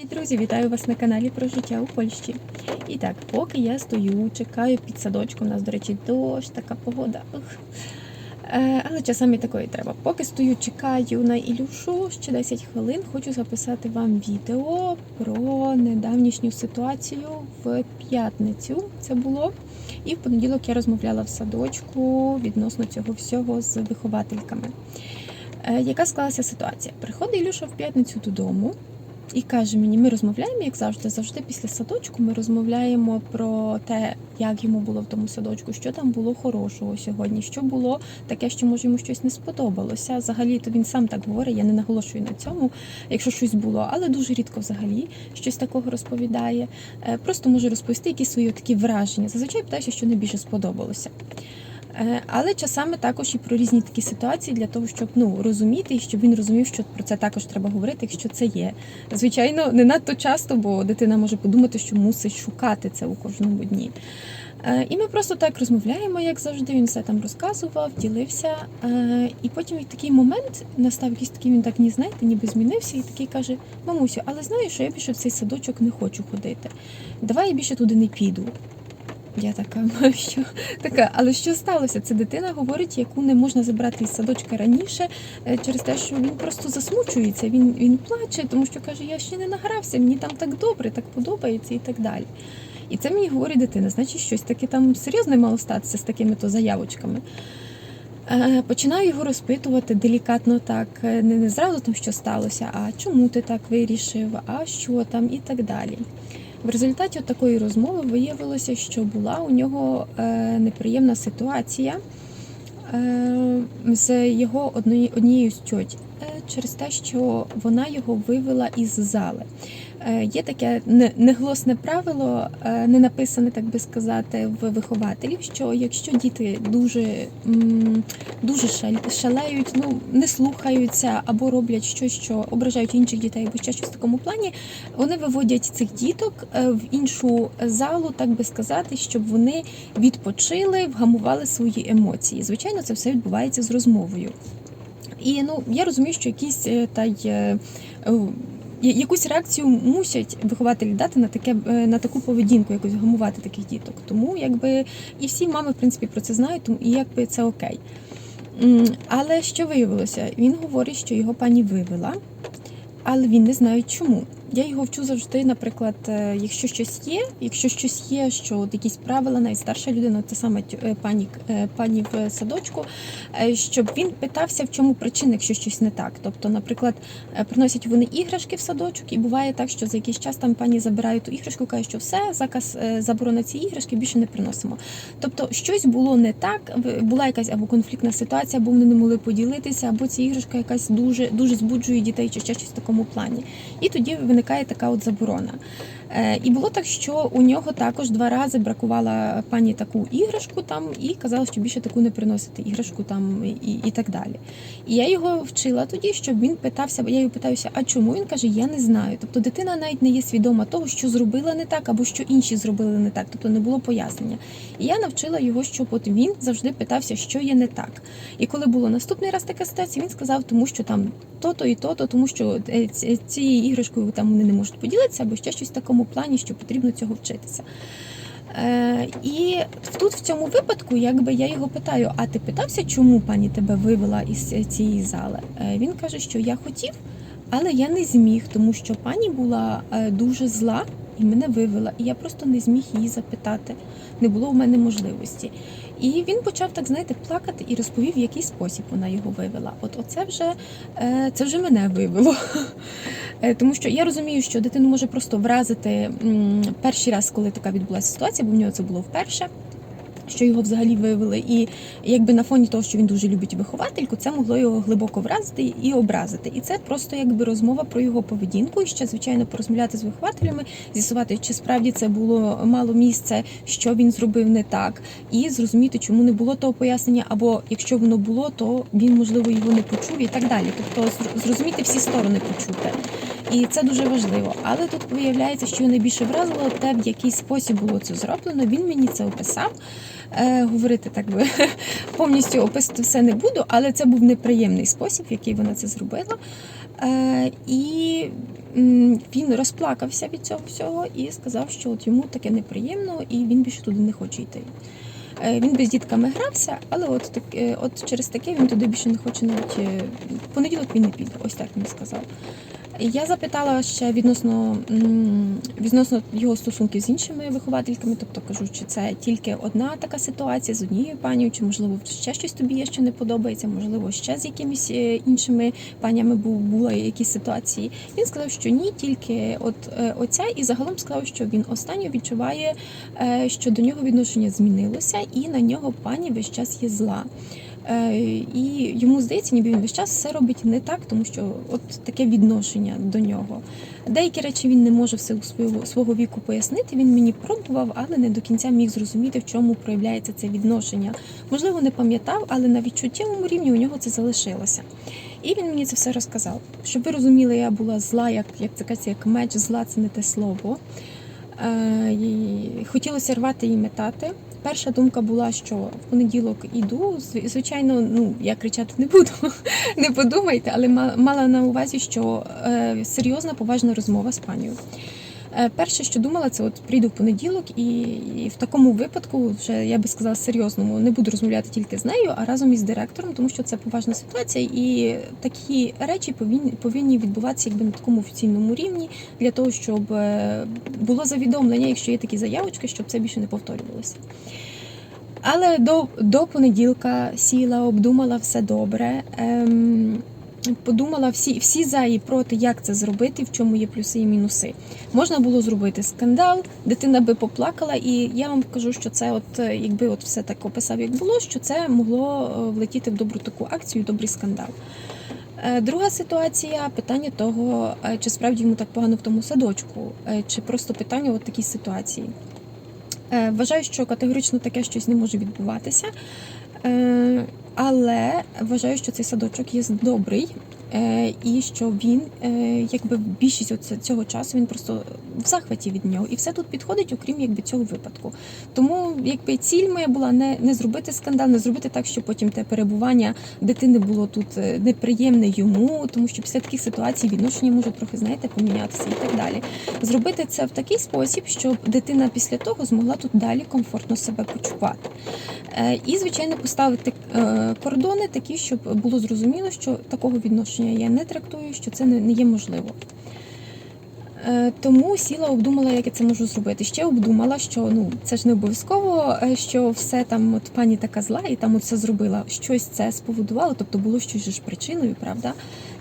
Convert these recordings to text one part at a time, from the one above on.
Привіт, друзі! Вітаю вас на каналі про життя у Польщі. І так, поки я стою, чекаю під садочком, у нас, до речі, дощ, така погода. Ух. Е, але часами такої треба. Поки стою, чекаю на Ілюшу ще 10 хвилин, хочу записати вам відео про недавнішню ситуацію в п'ятницю. Це було. І в понеділок я розмовляла в садочку відносно цього всього з виховательками. Е, Яка склалася ситуація? Приходить Ілюша в п'ятницю додому і каже мені: ми розмовляємо, як завжди, завжди після садочку. Ми розмовляємо про те, як йому було в тому садочку, що там було хорошого сьогодні, що було таке, що може йому щось не сподобалося. Взагалі, то він сам так говорить, я не наголошую на цьому, якщо щось було, але дуже рідко взагалі щось такого розповідає. Е, Просто може розповісти якісь свої такі враження. Зазвичай питаюся, що найбільше сподобалося. Е, Але часами також і про різні такі ситуації для того, щоб ну розуміти, і щоб він розумів, що про це також треба говорити, якщо це є. Звичайно, не надто часто, бо дитина може подумати, що мусить шукати це у кожному дні. Е, І ми просто так розмовляємо, як завжди. Він все там розказував, ділився. Е, І потім в такий момент настав якийсь такий, він так ні, знаєте, ніби змінився, і такий каже: Мамусю, але знаєш, що я більше в цей садочок не хочу ходити. Давай я більше туди не піду. Я така, що така, але що сталося? Це дитина говорить, яку не можна забрати із садочка раніше е, через те, що він просто засмучується. Він він плаче, тому що каже, я ще не награвся, мені там так добре, так подобається і так далі. І це мені говорить дитина, значить, щось таке там серйозне мало статися з такими то заявочками. Е, Починаю його розпитувати делікатно так, е, не, не зразу там, що сталося, а чому ти так вирішив, а що там і так далі. В результаті такої розмови виявилося, що була у нього е, неприємна ситуація е, з його однією з тьоть е, через те, що вона його вивела із зали. Е, Є таке не- негласне правило, е, не написане, так би сказати, в вихователів, що якщо діти дуже, дуже шалеють, ну не слухаються або роблять щось, що ображають інших дітей, або ще щось в такому плані, вони виводять цих діток е, в іншу залу, так би сказати, щоб вони відпочили, вгамували свої емоції. Звичайно, це все відбувається з розмовою. І ну я розумію, що якісь та й якусь реакцію мусять вихователі дати на таке е, на таку поведінку, якось гамувати таких діток. Тому якби і всі мами в принципі про це знають, тому і якби це окей. Але що виявилося? Він говорить, що його пані вивела, але він не знає чому. Я його вчу завжди, наприклад, е, якщо щось є, якщо щось є, що от якісь правила, навіть старша людина, це саме пані, е, пані в садочку, е, щоб він питався, в чому причина, якщо щось не так. Тобто, наприклад, приносять вони іграшки в садочок, і буває так, що за якийсь час там пані забирає ту іграшку, каже, що все, заказ заборона ці іграшки більше не приносимо. Тобто, щось було не так, була якась або конфліктна ситуація, або вони не могли поділитися, або ця іграшка якась дуже дуже збуджує дітей, чи ще щось в такому плані. І тоді виникає така от заборона. Е, І було так, що у нього також два рази бракувала пані таку іграшку там і казала, що більше таку не приносити іграшку там і, і так далі. І я його вчила тоді, щоб він питався, я його питаюся, а чому? Він каже, я не знаю. Тобто дитина навіть не є свідома того, що зробила не так, або що інші зробили не так, тобто не було пояснення. І я навчила його, щоб от він завжди питався, що є не так. І коли було наступний раз така ситуація, він сказав, тому що там то-то і то-то, тому що е, цією іграшкою там вони не можуть поділитися, або ще щось в такому плані, що потрібно цього вчитися. Е, і тут в цьому випадку, якби я його питаю: а ти питався, чому пані тебе вивела із цієї зали? Е, він каже, що я хотів, але я не зміг, тому що пані була е, дуже зла і мене вивела. І я просто не зміг її запитати. Не було в мене можливості. І він почав так, знаєте, плакати і розповів, в який спосіб вона його вивела. От оце вже е, це вже мене вивело. Е, Тому що я розумію, що дитину може просто вразити перший раз, коли така відбулася ситуація, бо в нього це було вперше. Що його взагалі вивели, і якби на фоні того, що він дуже любить виховательку, це могло його глибоко вразити і образити. І це просто якби розмова про його поведінку. І ще звичайно порозмовляти з вихователями, з'ясувати, чи справді це було мало місце, що він зробив не так, і зрозуміти, чому не було того пояснення, або якщо воно було, то він можливо його не почув і так далі. Тобто зр- зрозуміти всі сторони почути. І це дуже важливо. Але тут виявляється, що найбільше вразило те, в який спосіб було це зроблено. Він мені це описав. Е, говорити так би повністю описувати все не буду, але це був неприємний спосіб, в який вона це зробила. Е, і він розплакався від цього всього і сказав, що от йому таке неприємно, і він більше туди не хоче йти. Е, Він би з дітками грався, але от, так, е, от через таке він туди більше не хоче навіть е, в понеділок він не піде. Ось так він сказав. Я запитала ще відносно, відносно його стосунків з іншими виховательками, тобто кажу, чи це тільки одна така ситуація з однією панією, чи можливо ще щось тобі є, що не подобається, можливо, ще з якимись е, іншими панями були якісь ситуації. Він сказав, що ні, тільки от е, оця, і загалом сказав, що він останньо відчуває, е, що до нього відношення змінилося, і на нього пані весь час є зла. Е, І йому здається, ніби він весь час все робить не так, тому що от таке відношення до нього. Деякі речі він не може в силу свого, свого віку пояснити. Він мені пробував, але не до кінця міг зрозуміти, в чому проявляється це відношення. Можливо, не пам'ятав, але на відчуттєвому рівні у нього це залишилося. І він мені це все розказав. Щоб ви розуміли, я була зла, як, як це кажеться, як меч, зла це не те слово. Е, хотілося рвати і метати. Перша думка була, що в понеділок іду. Звичайно, ну я кричати не буду, не подумайте, але ма- мала на увазі, що е, серйозна поважна розмова з панією. Е, перше, що думала, це от прийду в понеділок, і, і в такому випадку, вже я би сказала серйозному, не буду розмовляти тільки з нею, а разом із директором, тому що це поважна ситуація, і такі речі повинні повинні відбуватися якби на такому офіційному рівні для того, щоб е, було завідомлення, якщо є такі заявочки, щоб це більше не повторювалося. Але до, до понеділка сіла, обдумала все добре. Ем, подумала всі, всі за і проти, як це зробити, в чому є плюси і мінуси. Можна було зробити скандал, дитина би поплакала, і я вам кажу, що це, от е, якби от все так описав, як було, що це могло е, влетіти в добру таку акцію, добрий скандал. Е, Друга ситуація питання того, чи справді йому так погано в тому садочку, чи просто питання от такій ситуації. Вважаю, що категорично таке щось не може відбуватися. Але вважаю, що цей садочок є добрий, і що він, е, якби більшість цього часу, він просто в захваті від нього. І все тут підходить, окрім якби цього випадку. Тому якби ціль моя була не, не зробити скандал, не зробити так, щоб потім те перебування дитини було тут е, неприємне йому, тому що після таких ситуацій відношення можуть трохи, знаєте, помінятися і так далі. Зробити це в такий спосіб, щоб дитина після того змогла тут далі комфортно себе почувати. Е, І, звичайно, поставити е, кордони такі, щоб було зрозуміло, що такого відношення я не трактую, що це не не є можливо. Е, Тому сіла, обдумала, як я це можу зробити. Ще обдумала, що ну це ж не обов'язково, е, що все там, от пані така зла, і там от все зробила. Щось це споводувало, тобто було щось ж причиною, правда?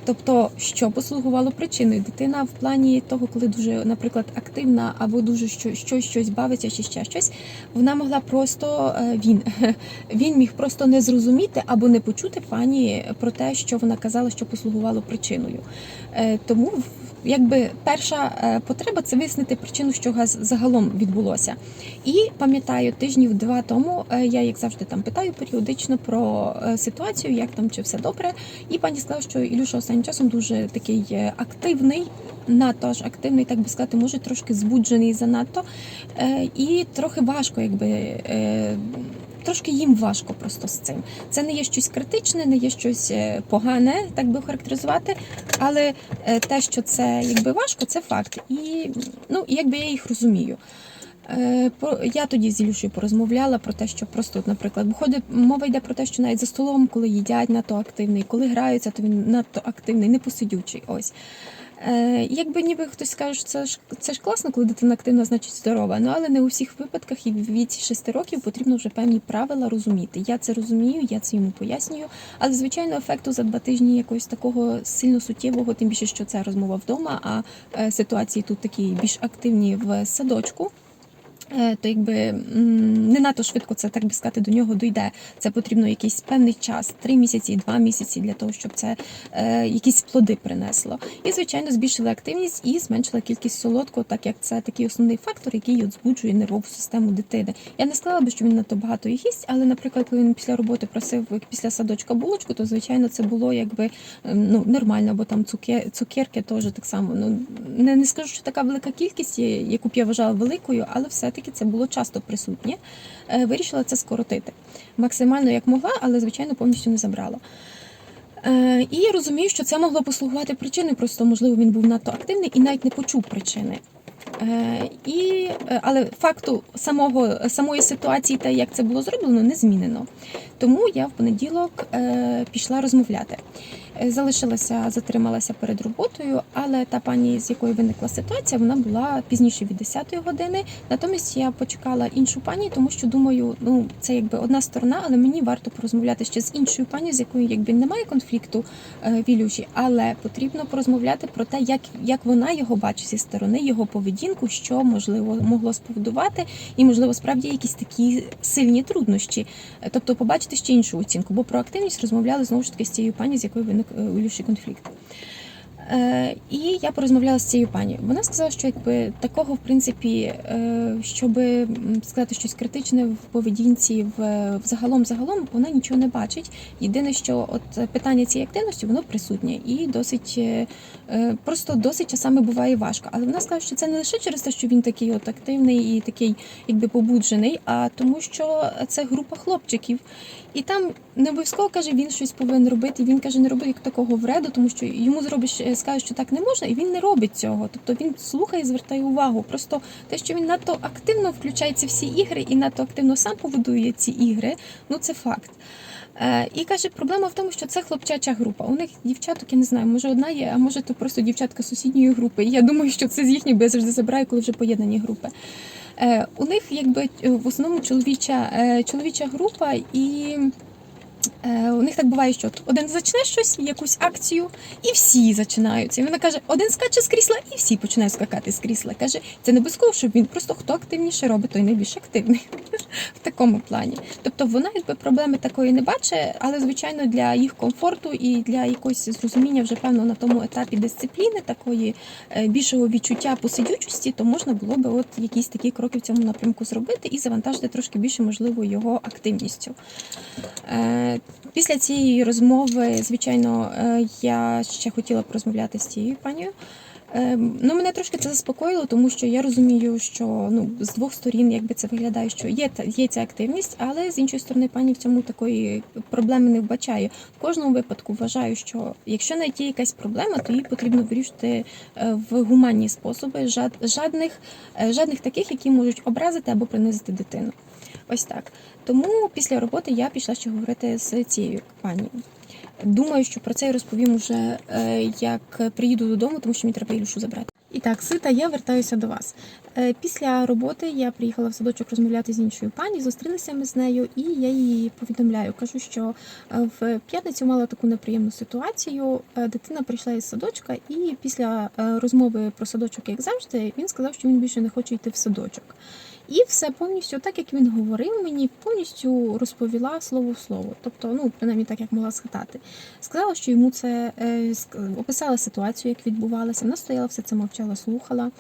Тобто, що послугувало причиною? Дитина в плані того, коли дуже, наприклад, активна або дуже що, щось, щось бавиться чи ще щось, вона могла просто е, він, він міг просто не зрозуміти або не почути пані про те, що вона казала, що послугувало причиною. Е, Тому якби перша е, потреба це вияснити причину, що загалом відбулося. І пам'ятаю, тижнів два тому я, як завжди, там питаю періодично про ситуацію, як там чи все добре. І пані сказала, що Ілюша останнім часом дуже такий е, активний, надто аж активний, так би сказати, може трошки збуджений занадто. Е, І трохи важко, якби. е, Трошки їм важко просто з цим. Це не є щось критичне, не є щось погане, так би характеризувати. Але те, що це якби важко, це факт. І ну, якби я їх розумію. Е, Я тоді з Ілюшею порозмовляла про те, що просто, наприклад, виходить, мова йде про те, що навіть за столом, коли їдять, надто активний, коли граються, то він надто активний, не посидючий. Ось. Е, якби ніби хтось скаже, що це ж це ж класно, коли дитина активна, значить здорова. Ну але не у всіх випадках і в віці 6 років потрібно вже певні правила розуміти. Я це розумію, я це йому пояснюю. Але звичайно, ефекту за два тижні якогось такого сильно суттєвого, тим більше, що це розмова вдома, а е, ситуації тут такі більш активні в садочку. Е, То якби не надто швидко це так би сказати до нього дойде. Це потрібно якийсь певний час, три місяці, два місяці для того, щоб це е, якісь плоди принесло. І звичайно збільшили активність і зменшила кількість солодкого, так як це такий основний фактор, який от збуджує нервову систему дитини. Я не сказала би, що він надто багато їсть, але, наприклад, коли він після роботи просив після садочка булочку, то звичайно це було якби ем, ну нормально, бо там цукер, цукерки теж так само. Ну не, не скажу, що така велика кількість, яку б я вважала великою, але все-таки це було часто присутнє. Е, Вирішила це скоротити максимально як могла, але звичайно повністю не забрала. Е, І я розумію, що це могло послугувати причиною, просто можливо він був надто активний і навіть не почув причини. Е, І, але факту самого, самої ситуації та як це було зроблено, не змінено. Тому я в понеділок е, пішла розмовляти. Е, Залишилася, затрималася перед роботою, але та пані, з якою виникла ситуація, вона була пізніше від 10-ї години. Натомість я почекала іншу пані, тому що думаю, ну це якби одна сторона, але мені варто порозмовляти ще з іншою пані, з якою якби немає конфлікту е, в але потрібно порозмовляти про те, як, як вона його бачить зі сторони, його поведінку, що можливо могло спровокувати, і можливо справді якісь такі сильні труднощі. Тобто побачити ще іншу оцінку, бо про активність розмовляли знову ж таки з цією пані, з якою виник е, у конфлікт. Е, і я порозмовляла з цією пані. Вона сказала, що якби такого, в принципі, е, щоб сказати щось критичне в поведінці, в взагалом, загалом вона нічого не бачить. Єдине, що от питання цієї активності воно присутнє і досить е, просто досить часами буває важко. Але вона сказала, що це не лише через те, що він такий от активний і такий, якби побуджений, а тому, що це група хлопчиків. І там не обов'язково каже, він щось повинен робити. Він каже, не роби як такого вреду, тому що йому зробиш, е, скаже, що так не можна, і він не робить цього. Тобто він слухає, звертає увагу. Просто те, що він надто активно включається в всі ігри і надто активно сам поводує ці ігри, ну це факт. Е, І каже, проблема в тому, що це хлопчача група. У них дівчаток, я не знаю, може одна є, а може то просто дівчатка сусідньої групи. І я думаю, що це з їхньої, бо я забираю, коли вже поєднані групи. Е, У них якби е, в основному чоловіча, е, чоловіча група і. Е, у них так буває, що один зачне щось, якусь акцію, і всі зачинаються. І вона каже, один скаче з крісла, і всі починають скакати з крісла. Каже, це не обов'язково, щоб він просто хто активніше робить, той найбільш активний в такому плані. Тобто вона якби проблеми такої не бачить, але звичайно для їх комфорту і для якогось зрозуміння вже певно на тому етапі дисципліни, такої е, більшого відчуття посидючості, то можна було би от якісь такі кроки в цьому напрямку зробити і завантажити трошки більше, можливо, його активністю. Після цієї розмови, звичайно, е, я ще хотіла порозмовляти з цією панією. Е, Ну, мене трошки це заспокоїло, тому що я розумію, що ну з двох сторін якби це виглядає, що є є ця активність, але з іншої сторони, пані в цьому такої проблеми не вбачає. В кожному випадку вважаю, що якщо навіть є якась проблема, то її потрібно вирішити е, в гуманні способи, жад, жадних, жадних таких, які можуть образити або принизити дитину. Ось так. Тому після роботи я пішла ще говорити з цією компанією. Думаю, що про це я розповім уже е, як приїду додому, тому що мені треба Ілюшу забрати. І так, сита, я вертаюся до вас. Е, Після роботи я приїхала в садочок розмовляти з іншою пані, зустрілися ми з нею, і я їй повідомляю. Кажу, що е, в п'ятницю мала таку неприємну ситуацію. Е, Дитина прийшла із садочка, і після розмови про садочок, як завжди, він сказав, що він більше не хоче йти в садочок. І все повністю, так як він говорив, мені повністю розповіла слово в слово. Тобто, ну принаймні так як могла згадати. Сказала, що йому це е, описала ситуацію, як відбувалася. Вона стояла, все це мовчала, слухала.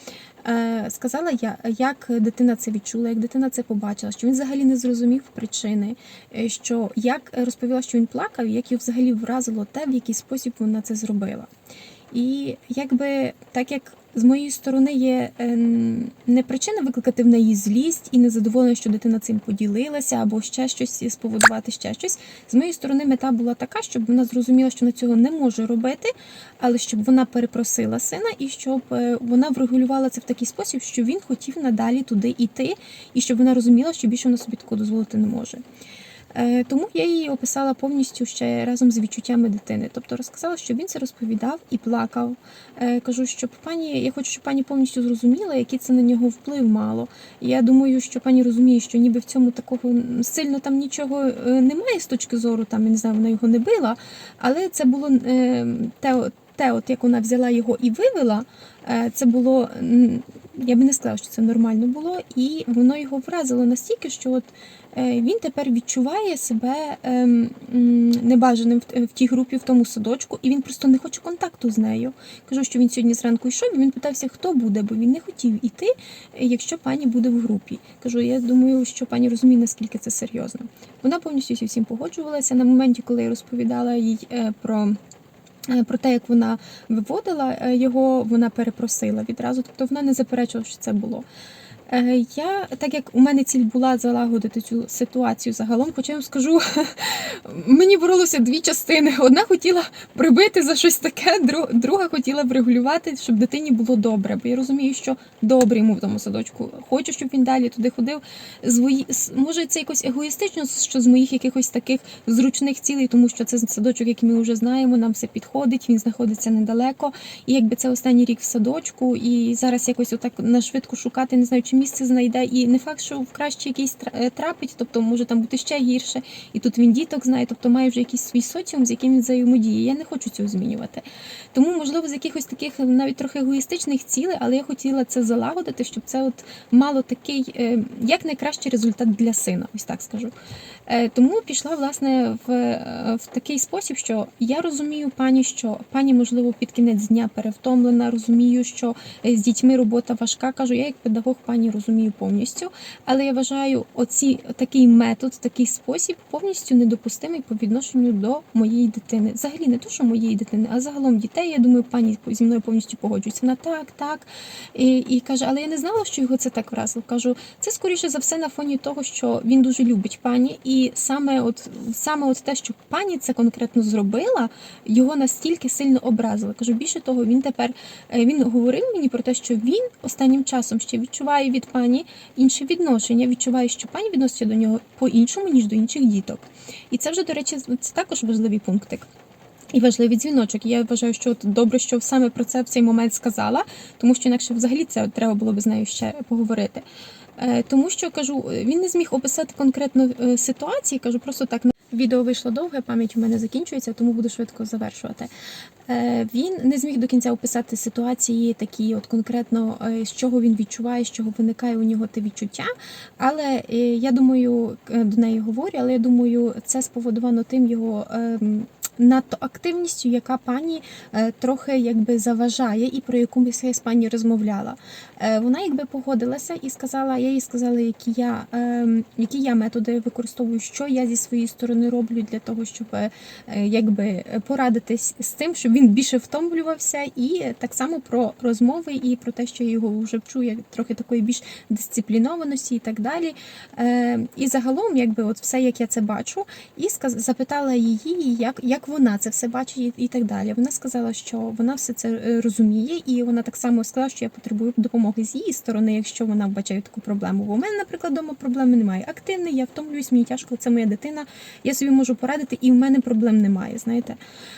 Е, сказала, я, як дитина це відчула, як дитина це побачила, що він взагалі не зрозумів причини, е, що як розповіла, що він плакав, як його взагалі вразило те, в який спосіб вона це зробила. І якби так як з моєї сторони є ем, не причина викликати в неї злість і незадоволення, що дитина цим поділилася, або ще щось спровокувати ще щось. З моєї сторони мета була така, щоб вона зрозуміла, що вона цього не може робити, але щоб вона перепросила сина і щоб е, вона врегулювала це в такий спосіб, що він хотів надалі туди йти, і щоб вона розуміла, що більше вона собі такого дозволити не може. Е, Тому я її описала повністю ще разом з відчуттями дитини. Тобто розказала, що він це розповідав і плакав. Е, Кажу, щоб пані, я хочу, щоб пані повністю зрозуміла, який це на нього вплив мало. Я думаю, що пані розуміє, що ніби в цьому такого сильно там нічого е, немає з точки зору, там я не знаю, вона його не била, але це було те, те, от як вона взяла його і вивела, це було. Я би не сказала, що це нормально було, і воно його вразило настільки, що от е, він тепер відчуває себе ем, небажаним в, в тій групі, в тому садочку, і він просто не хоче контакту з нею. Кажу, що він сьогодні зранку йшов, і він питався, хто буде, бо він не хотів іти, е, якщо пані буде в групі. Кажу, я думаю, що пані розуміє, наскільки це серйозно. Вона повністю всім погоджувалася. На моменті, коли я розповідала їй е, про. Е, Про те, як вона виводила е, його, вона перепросила відразу. Тобто вона не заперечувала, що це було. Е, Я, так як у мене ціль була залагодити цю ситуацію загалом, хоча я вам скажу, мені боролося дві частини. Одна хотіла прибити за щось таке, друга хотіла врегулювати, щоб дитині було добре. Бо я розумію, що добре йому в тому садочку. Хочу, щоб він далі туди ходив. Може, це якось егоїстично, що з моїх якихось таких зручних цілей, тому що це садочок, який ми вже знаємо, нам все підходить, він знаходиться недалеко. І якби це останній рік в садочку, і зараз якось отак на швидко шукати, не знаю, чи місце знайде. І не факт, що в краще якийсь е, трапить, тобто може там бути ще гірше. І тут він діток знає, тобто має вже якийсь свій соціум, з яким він взаємодіє. Я не хочу цього змінювати. Тому, можливо, з якихось таких навіть трохи егоїстичних цілей, але я хотіла це залагодити, щоб це от мало такий е, як найкращий результат для сина, ось так скажу. Е, Тому пішла власне в, е, в такий спосіб, що я розумію пані, що пані, можливо, під кінець дня перевтомлена, розумію, що е, з дітьми робота важка. Кажу, я як педагог пані розумію повністю, але я вважаю, оці такий метод, такий спосіб повністю недопустимий по відношенню до моєї дитини. Взагалі не то, що моєї дитини, а загалом дітей. Я думаю, пані зі мною повністю погоджується. Вона так, так. І, і каже, але я не знала, що його це так вразило. Кажу, це скоріше за все на фоні того, що він дуже любить пані, і саме от саме от те, що пані це конкретно зробила, його настільки сильно образило. Кажу, більше того, він тепер е, він говорив мені про те, що він останнім часом ще відчуває від пані інше відношення, відчуває, що пані відноситься до нього по-іншому, ніж до інших діток. І це вже, до речі, це також важливий пунктик. І важливий дзвіночок. Я вважаю, що от добре, що саме про це в цей момент сказала, тому що інакше взагалі це треба було б з нею ще поговорити. Е, Тому що кажу, він не зміг описати конкретно е, ситуації. Кажу, просто так відео вийшло довге, пам'ять у мене закінчується, тому буду швидко завершувати. Е, Він не зміг до кінця описати ситуації, такі от конкретно е, з чого він відчуває, з чого виникає у нього те відчуття. Але е, я думаю, до неї говорю, але я думаю, це споводовано тим його. Надто активністю, яка пані е, трохи якби заважає, і про яку ми з пані розмовляла. Е, вона якби погодилася і сказала, я їй сказала, які я, ем, які я методи використовую, що я зі своєї сторони роблю для того, щоб е, е, якби порадитись з тим, щоб він більше втомлювався, і так само про розмови і про те, що я його вже вчу, як трохи такої більш дисциплінованості і так далі. Е, і загалом, якби от все, як я це бачу, і запитала її, як, як вона це все бачить і, так далі. Вона сказала, що вона все це е, розуміє, і вона так само сказала, що я потребую допомоги з її сторони, якщо вона вбачає таку проблему. Бо у мене, наприклад, вдома проблеми немає. Активний, я втомлююсь, мені тяжко, це моя дитина. Я собі можу порадити, і в мене проблем немає. Знаєте,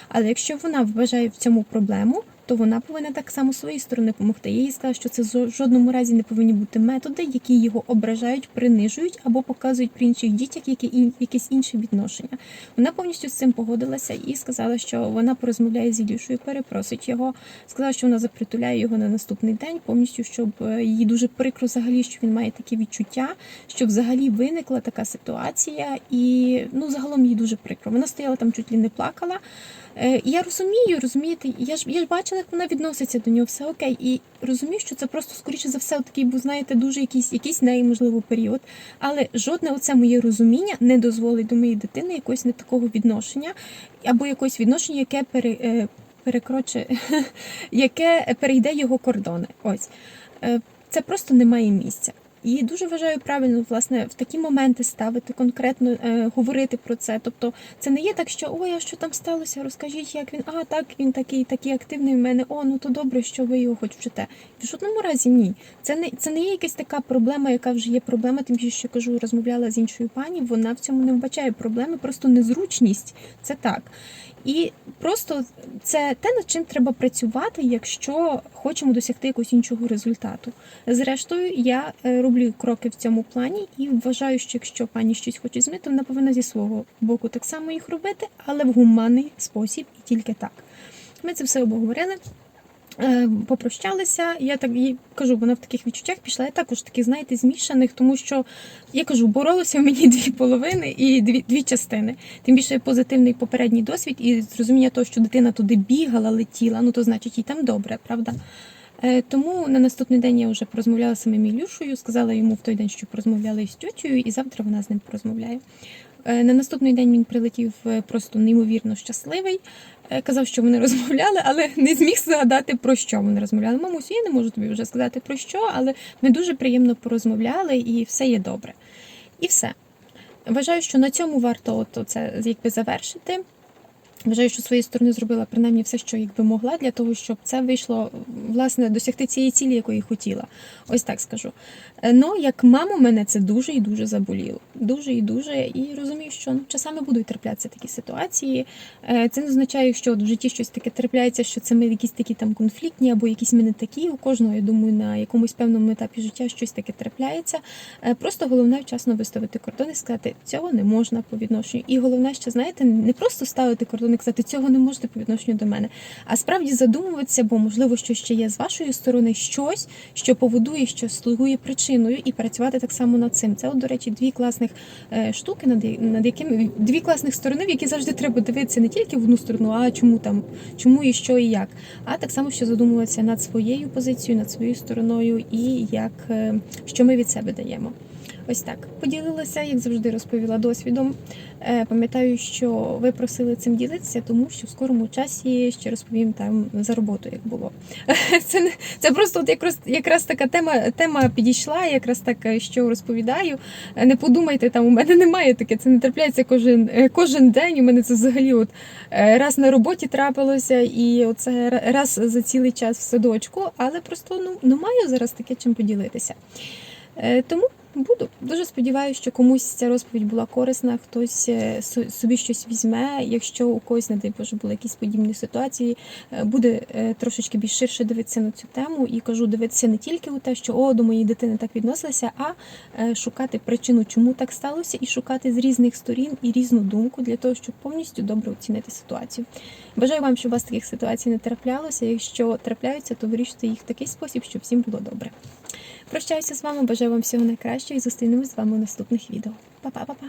але якщо вона вважає в цьому проблему. То вона повинна так само з сторони допомогти. Я їй сказала, що це в жодному разі не повинні бути методи, які його ображають, принижують або показують при інших дітях які ін- якесь інше відношення. Вона повністю з цим погодилася і сказала, що вона порозмовляє з Ілюшою, перепросить його. Сказала, що вона запритуляє його на наступний день, повністю, щоб е, їй дуже прикро взагалі, що він має такі відчуття, що взагалі виникла така ситуація, і ну загалом їй дуже прикро. Вона стояла там, чуть ли не плакала. Е, я розумію, розумієте, я ж я ж бачила, як вона відноситься до нього, все окей. І розумію, що це просто скоріше за все такий, був, знаєте, дуже якийсь якийсь неї, можливо, період. Але жодне оце моє розуміння не дозволить до моєї дитини якогось не такого відношення, або якогось відношення, яке пере, е, перекроче, яке перейде його кордони. Ось Е, це просто не має місця. І дуже вважаю правильно власне в такі моменти ставити конкретно е, говорити про це. Тобто це не є так, що ой, а що там сталося? Розкажіть, як він. А так він такий, такий активний в мене. О, ну то добре, що ви його хоч. В жодному разі ні. Це не це не є якась така проблема, яка вже є проблема. Тим більше що кажу, розмовляла з іншою пані. Вона в цьому не вбачає проблеми, просто незручність. Це так. І просто це те, над чим треба працювати, якщо хочемо досягти якогось іншого результату. Зрештою, я е, роблю кроки в цьому плані і вважаю, що якщо пані щось хоче змінити, вона повинна зі свого боку так само їх робити, але в гуманний спосіб і тільки так. Ми це все обговорили. Е, Попрощалися, я так їй кажу, вона в таких відчуттях пішла. Я також таких, знаєте, змішаних, тому що я кажу, боролося в мені дві половини і дві, дві частини. Тим більше позитивний попередній досвід і зрозуміння того, що дитина туди бігала, летіла, ну то значить їй там добре, правда? Е, Тому на наступний день я вже порозмовляла з самим Ілюшею, сказала йому в той день, що порозмовляла із тьотєю, і завтра вона з ним порозмовляє. Е, На наступний день він прилетів е, просто неймовірно щасливий. Е, Казав, що вони розмовляли, але не зміг згадати про що вони розмовляли. Мамусю, я не можу тобі вже сказати про що, але ми дуже приємно порозмовляли і все є добре. І все. Вважаю, що на цьому варто от це якби завершити. Вважаю, що своєї сторони зробила принаймні все, що якби могла, для того, щоб це вийшло власне досягти цієї цілі, якої хотіла. Ось так скажу. Е, Ну, як маму, мене це дуже і дуже заболіло. Дуже і дуже. І розумію, що ну, часами будуть траплятися такі ситуації. Е, Це не означає, що от в житті щось таке трапляється, що це ми якісь такі там конфліктні або якісь ми не такі. У кожного, я думаю, на якомусь певному етапі життя щось таке трапляється. Е, Просто головне вчасно виставити кордон і сказати, цього не можна по відношенню. І головне, ще знаєте, не просто ставити кордон і казати, цього не можете по відношенню до мене, а справді задумуватися, бо можливо, що ще є з вашої сторони щось, що поводує, що слугує причиною, і працювати так само над цим. Це, от, до речі, дві класних е, штуки, над, якими дві класних сторони, в які завжди треба дивитися не тільки в одну сторону, а чому там, чому і що і як, а так само, що задумуватися над своєю позицією, над своєю стороною і як е, що ми від себе даємо. Ось так поділилася, як завжди, розповіла досвідом. Е, Пам'ятаю, що ви просили цим ділитися, тому що в скорому часі ще розповім там за роботу, як було. Це не це просто от якраз якраз така тема. Тема підійшла, якраз так, е, що розповідаю. Е, Не подумайте, там у мене немає таке. Це не трапляється кожен кожен день. У мене це взагалі от раз на роботі трапилося, і оце раз за цілий час в садочку, але просто ну, ну маю зараз таке чим поділитися. Тому буду. Дуже сподіваюся, що комусь ця розповідь була корисна, хтось е, собі щось візьме. Якщо у когось, не дай Боже, були якісь подібні ситуації, е, буде е, трошечки більш ширше дивитися на цю тему. І кажу, дивитися не тільки у те, що о, до моєї дитини так відносилися, а шукати причину, чому так сталося, і шукати з різних сторін і різну думку для того, щоб повністю добре оцінити ситуацію. Бажаю вам, щоб у вас таких ситуацій не траплялося. Якщо трапляються, то вирішуйте їх в такий спосіб, щоб всім було добре. Прощаюся з вами, бажаю вам всього найкращого і зустрінемось з вами у наступних відео. Па-па-па-па!